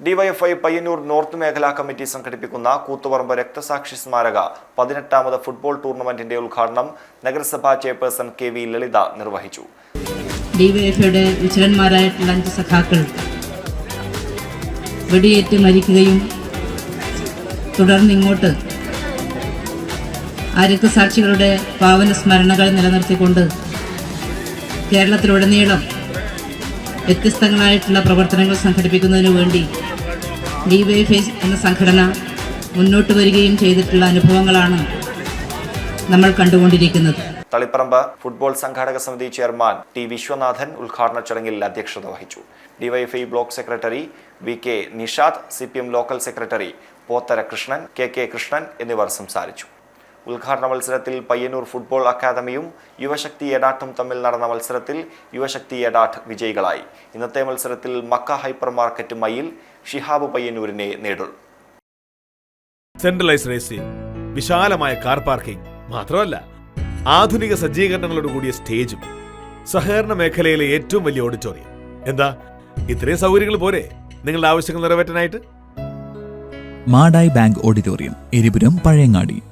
DYFI Payyanur north മേഖലാ committee സംഘടിപ്പിക്കുന്ന കൂത്തുപറമ്പ് രക്തസാക്ഷി സ്മാരക പതിനെട്ടാമത് ഫുട്ബോൾ ടൂർണമെന്റിന്റെ ഉദ്ഘാടനം നഗരസഭാ ചെയർപേഴ്സൺ കെ വി ലളിത നിർവഹിച്ചു. ഡിവൈഎഫ്ഐയുടെ വിചരന്മാരായിട്ടുള്ള അഞ്ച് സഖാക്കൾ വെടിയേറ്റ് മരിക്കുകയും തുടർന്ന് ഇങ്ങോട്ട് ആ രക്തസാക്ഷികളുടെ പാവന സ്മരണകൾ നിലനിർത്തിക്കൊണ്ട് കേരളത്തിലുടനീളം വ്യത്യസ്തങ്ങളായിട്ടുള്ള പ്രവർത്തനങ്ങൾ സംഘടിപ്പിക്കുന്നതിനു വേണ്ടി ഡിവൈഎഫ്ഐ എന്ന സംഘടന മുന്നോട്ട് വരികയും ചെയ്തിട്ടുള്ള അനുഭവങ്ങളാണ് നമ്മൾ കണ്ടുകൊണ്ടിരിക്കുന്നത്. തളിപ്പറമ്പ് ഫുട്ബോൾ സംഘാടക സമിതി ചെയർമാൻ ടി വിശ്വനാഥൻ ഉദ്ഘാടന ചടങ്ങിൽ അധ്യക്ഷത വഹിച്ചു. DYFI block secretary V K Nishad C local secretary Pothara Krishnan K K Krishnan എന്നിവർ സംസാരിച്ചു. ഉദ്ഘാടന മത്സരത്തിൽ പയ്യന്നൂർ ഫുട്ബോൾ അക്കാദമിയും യുവശക്തി എഡാട്ടും തമ്മിൽ നടന്ന മത്സരത്തിൽ യുവശക്തി എഡാട്ട് വിജയികളായി. ഇന്നത്തെ മത്സരത്തിൽ മക്ക ഹൈപ്പർ മാർക്കറ്റ് മയിൽ ഷിഹാബ് പയ്യന്നൂരിനെ നേടും സെൻട്രലൈസ് റേസിംഗ് വിശാലമായ കാർ പാർക്കിംഗ് മാത്രമല്ല ആധുനിക സജ്ജീകരണങ്ങളോട് കൂടിയ സ്റ്റേജും സഹകരണ മേഖലയിലെ ഏറ്റവും വലിയ ഓഡിറ്റോറിയം എന്താ? ഇത്രയും സൗകര്യങ്ങൾ പോരെ? നിങ്ങളുടെ ആവശ്യങ്ങൾ നിറവേറ്റാനായിട്ട്? Madayi bank auditorium Eripuram Pazhayangadi.